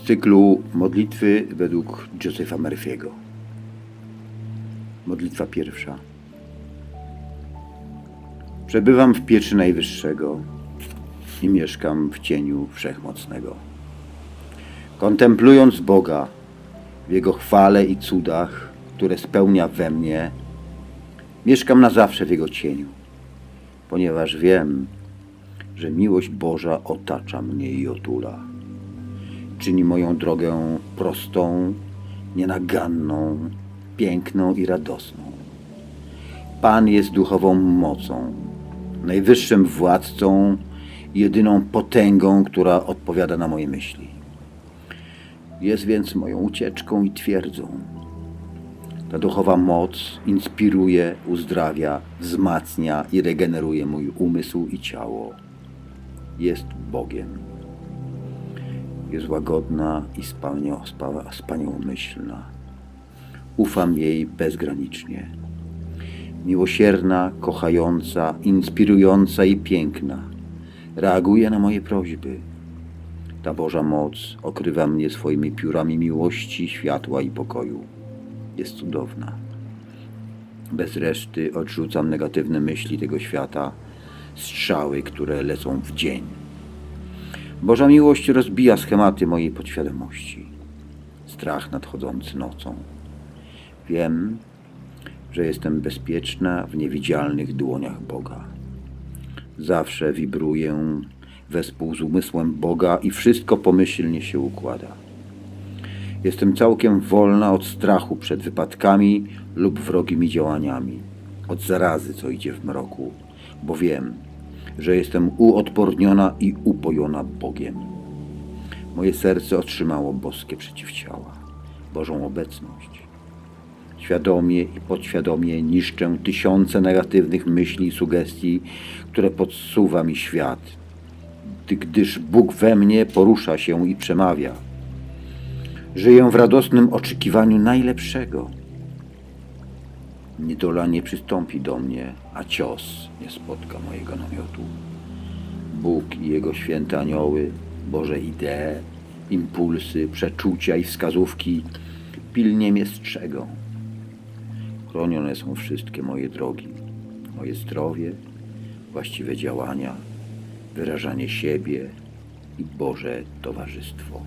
z cyklu modlitwy według Josepha Murphy'ego. Modlitwa pierwsza. Przebywam w pieczy Najwyższego i mieszkam w cieniu Wszechmocnego. Kontemplując Boga w Jego chwale i cudach, które spełnia we mnie, mieszkam na zawsze w Jego cieniu, ponieważ wiem, że miłość Boża otacza mnie i otula. Czyni moją drogę prostą, nienaganną, piękną i radosną. Pan jest duchową mocą, najwyższym władcą jedyną potęgą, która odpowiada na moje myśli. Jest więc moją ucieczką i twierdzą. Ta duchowa moc inspiruje, uzdrawia, wzmacnia i regeneruje mój umysł i ciało. Jest Bogiem. Jest łagodna i wspaniał- spa- wspaniałomyślna. Ufam jej bezgranicznie. Miłosierna, kochająca, inspirująca i piękna. Reaguje na moje prośby. Ta Boża moc okrywa mnie swoimi piórami miłości, światła i pokoju. Jest cudowna. Bez reszty odrzucam negatywne myśli tego świata, strzały, które lecą w dzień. Boża miłość rozbija schematy mojej podświadomości. Strach nadchodzący nocą. Wiem, że jestem bezpieczna w niewidzialnych dłoniach Boga. Zawsze wibruję wespół z umysłem Boga i wszystko pomyślnie się układa. Jestem całkiem wolna od strachu przed wypadkami lub wrogimi działaniami, od zarazy, co idzie w mroku, bo wiem, że jestem uodporniona i upojona Bogiem. Moje serce otrzymało boskie przeciwciała, Bożą obecność. Świadomie i podświadomie niszczę tysiące negatywnych myśli i sugestii, które podsuwa mi świat, gdy- gdyż Bóg we mnie porusza się i przemawia. Żyję w radosnym oczekiwaniu najlepszego. Niedola nie przystąpi do mnie, a cios nie spotka mojego namiotu. Bóg i Jego święte anioły, Boże idee, impulsy, przeczucia i wskazówki pilnie mnie strzegą. Chronione są wszystkie moje drogi, moje zdrowie, właściwe działania, wyrażanie siebie i Boże towarzystwo.